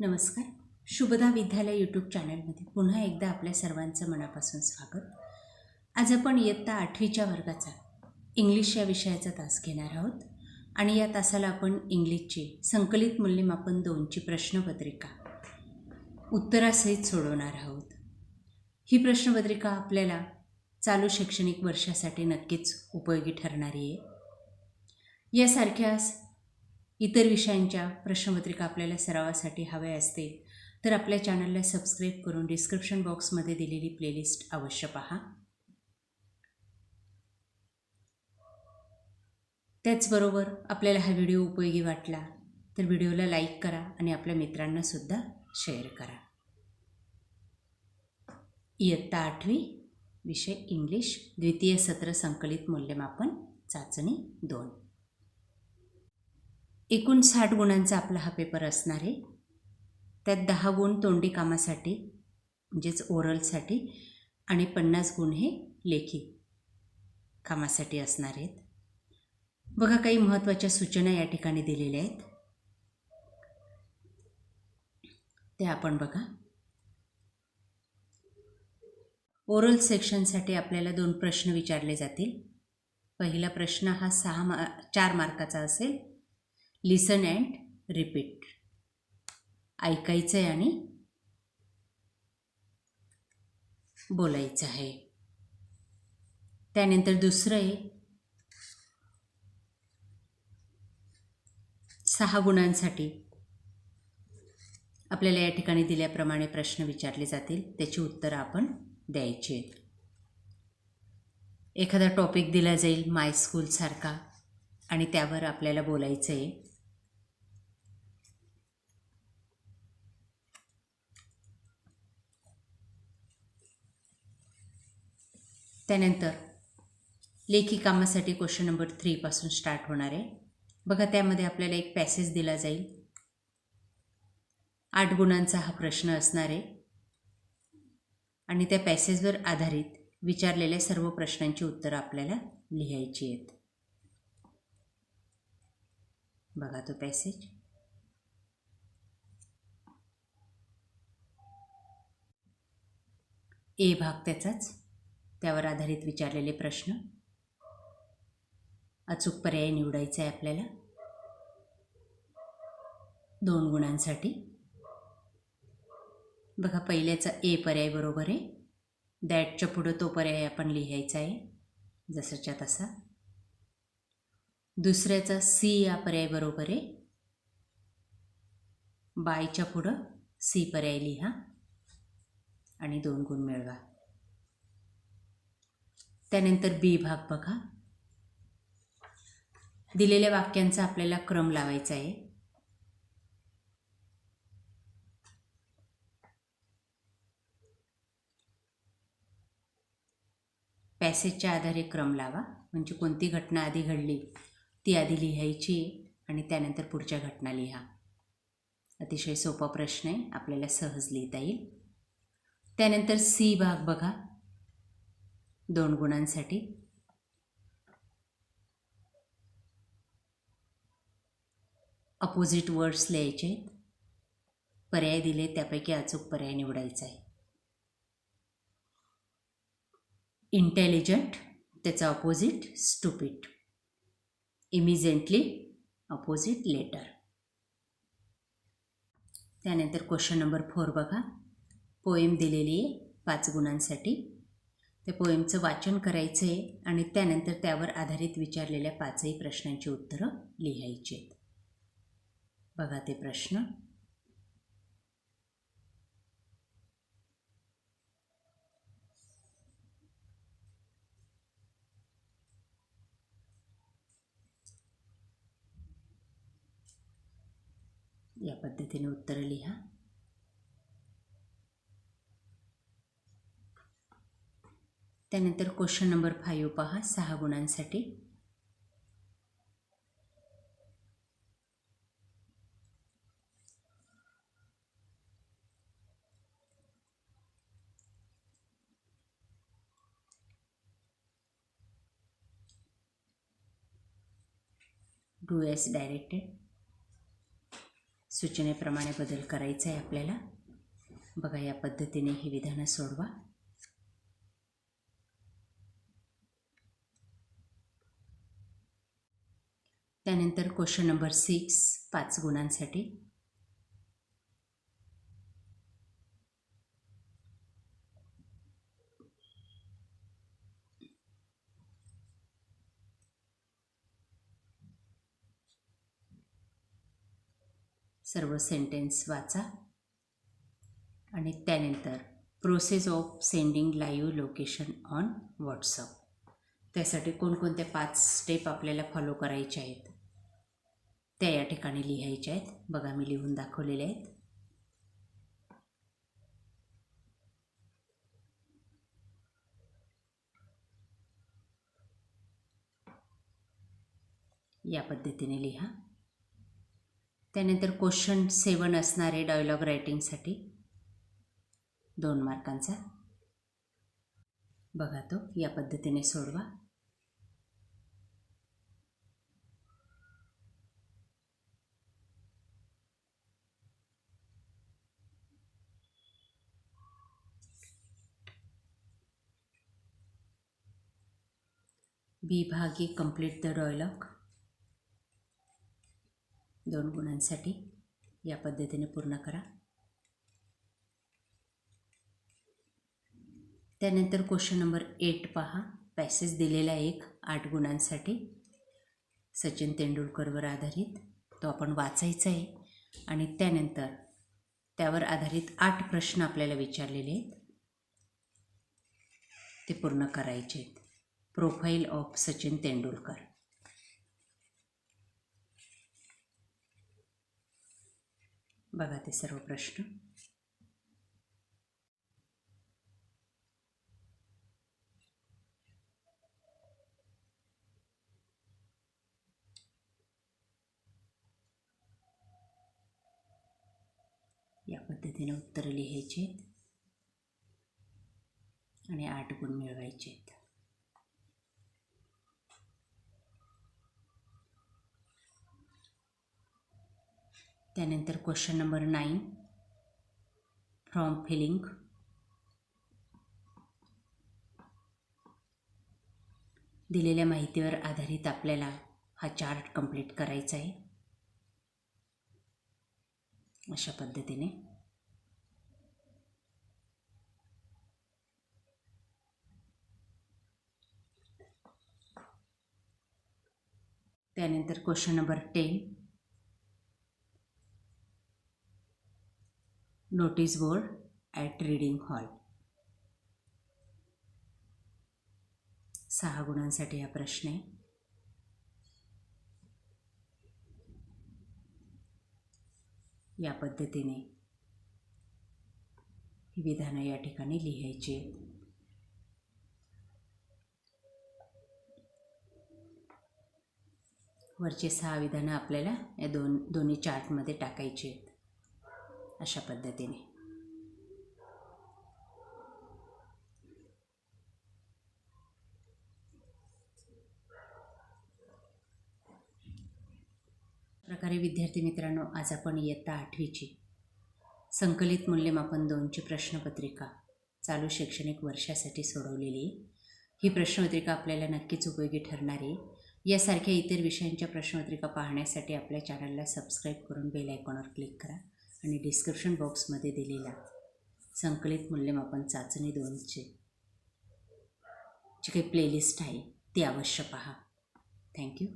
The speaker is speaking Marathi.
नमस्कार. शुभदा विद्यालय यूट्यूब चॅनलमध्ये पुन्हा एकदा आपल्या सर्वांचं मनापासून स्वागत. आज आपण इयत्ता आठवीच्या वर्गाचा इंग्लिश या विषयाचा तास घेणार आहोत आणि या तासाला आपण इंग्लिशची संकलित मूल्यमापन दोनची प्रश्नपत्रिका उत्तरासहित सोडवणार आहोत. ही प्रश्नपत्रिका आपल्याला चालू शैक्षणिक वर्षासाठी नक्कीच उपयोगी ठरणारी आहे. यासारख्याच इतर विषयांच्या प्रश्नपत्रिका आपल्याला सरावासाठी हव्या असतील तर आपल्या चॅनलला सबस्क्राईब करून डिस्क्रिप्शन बॉक्समध्ये दिलेली प्लेलिस्ट अवश्य पहा. त्याचबरोबर आपल्याला हा व्हिडिओ उपयोगी वाटला तर व्हिडिओला लाईक करा आणि आपल्या मित्रांनासुद्धा शेअर करा. इयत्ता आठवी विषय इंग्लिश द्वितीय सत्र संकलित मूल्यमापन चाचणी दोन. एकूण साठ गुणांचा आपला हा पेपर असणार आहे. त्यात दहा गुण तोंडी कामासाठी म्हणजेच ओरलसाठी आणि पन्नास गुण हे लेखी कामासाठी असणार आहेत. बघा काही महत्त्वाच्या सूचना या ठिकाणी दिलेल्या आहेत. त्या आपण बघा. ओरल सेक्शनसाठी आपल्याला दोन प्रश्न विचारले जातील. पहिला प्रश्न हा सहा मा चार मार्काचा असेल. लिसन अँड रिपीट ऐकायचं आहे आणि बोलायचं आहे. त्यानंतर दुसरं आहे. सहा गुणांसाठी आपल्याला या ठिकाणी दिल्याप्रमाणे प्रश्न विचारले जातील. त्याची उत्तरं आपण द्यायची आहेत. एखादा टॉपिक दिला जाईल माय स्कूलसारखा आणि त्यावर आपल्याला बोलायचं आहे त्यानंतर लेखी कामासाठी क्वेश्चन नंबर थ्रीपासून स्टार्ट होणार आहे. बघा त्यामध्ये आपल्याला एक पॅसेज दिला जाईल. आठ गुणांचा हा प्रश्न असणार आहे. आणि त्या पॅसेजवर आधारित विचारलेल्या सर्व प्रश्नांची उत्तरं आपल्याला लिहायची आहेत. बघा तो पॅसेज ए भाग त्याचाच. त्यावर आधारित विचारलेले प्रश्न? अचूक पर्याय निवडायचा आहे आपल्याला? दोन गुणांसाठी? बघा पहिल्याचा ए पर्याय बरोबर आहे. दॅटच्या पुढं तो पर्याय आपण लिहायचा आहे जसाच्या तसा. दुसऱ्याचा सी या पर्याय बरोबर आहे. बायच्या पुढं सी पर्याय लिहा. आणि दोन गुण मिळवा. त्यानंतर बी भाग बघा. दिलेल्या वाक्यांचा आपल्याला क्रम लावायचा आहे. पॅसेजच्या आधारे क्रम लावा. म्हणजे कोणती घटना आधी घडली ती आधी लिहायची आणि त्यानंतर पुढच्या घटना लिहा. अतिशय सोपा प्रश्न आहे. आपल्याला सहज लिहिता येईल. त्यानंतर सी भाग बघा. दोन गुणांसाठी. अपोजिट वर्ड्स लिहायचे पर्याय दिले त्यापैकी अचूक पर्याय निवडायचा आहे. इंटेलिजंट त्याचा opposite stupid immediately opposite letter त्यानंतर क्वेश्चन नंबर फोर बघा. पोएम दिलेली आहे पाच गुणांसाठी. त्या पोएमचं वाचन करायचं आहे आणि त्यानंतर त्यावर आधारित विचारलेल्या पाचही प्रश्नांची उत्तरं लिहायची. आहेत बघा ते प्रश्न. या पद्धतीने उत्तरं लिहा. त्यानंतर क्वेश्चन नंबर फाईव्ह पहा सहा गुणांसाठी. डू एस डायरेक्टेड सूचनेप्रमाणे बदल करायचा आहे आपल्याला. बघा या पद्धतीने ही विधानं सोडवा. त्यानंतर क्वेश्चन नंबर सिक्स पाच गुणांसाठी. सर्व सेंटेन्स वाचा. आणि त्यानंतर process of sending live location on WhatsApp त्यासाठी कोणकोणत्या पाच स्टेप आपल्याला फॉलो करायचे आहेत? त्या या ठिकाणी लिहायच्या आहेत. बघा मी लिहून दाखवलेले आहेत. या पद्धतीने लिहा. त्यानंतर क्वेश्चन सेवन असणारे डायलॉग रायटिंगसाठी दोन मार्कांचा बघा तो या पद्धतीने सोडवा. बी भागी कंप्लीट द डॉयलॉग. दोन गुणांसाठी या पद्धतीने पूर्ण करा. त्यानंतर क्वेश्चन नंबर एट पहा. पॅसेज दिलेला एक आठ गुणांसाठी. सचिन तेंडुलकरवर आधारित. तो आपण वाचायचा आहे. आणि त्यानंतर त्यावर आधारित आठ प्रश्न आपल्याला विचारलेले आहेत. ते पूर्ण करायचे आहेत. Profile of Sachin Tendulkar. बघा ते सर्व प्रश्न. या पद्धतीने उत्तरं लिहायची आहेत आणि आठ गुण मिळवायचे आहेत. त्यानंतर question number nine form filling दिलेल्या माहितीवर आधारित आपल्याला हा चार्ट कंप्लीट करायचा आहे. अशा पद्धतीने. त्यानंतर question number ten notice board at reading hall. सहा गुणांसाठी हा प्रश्न आहे. या पद्धतीने ही विधानं या ठिकाणी लिहायची आहेत. वरचे सहा विधानं आपल्याला या दोन दोन्ही चार्टमध्ये टाकायची अशा पद्धतीने. प्रकारे विद्यार्थी मित्रांनो आज आपण इयत्ता आठवीची संकलित मूल्यमापन दोनची प्रश्नपत्रिका चालू शैक्षणिक वर्षासाठी सोडवलेली आहे. ही प्रश्नपत्रिका आपल्याला नक्कीच उपयोगी ठरणारी यासारख्या इतर विषयांच्या प्रश्नपत्रिका पाहण्यासाठी आपल्या चॅनलला सबस्क्राईब करून बेल आयकॉनवर क्लिक करा. आणि डिस्क्रिप्शन बॉक्समध्ये दिलेला संकलित मूल्यमापन चाचणी दोनचे जी काही प्लेलिस्ट आहे ती अवश्य पहा. थँक्यू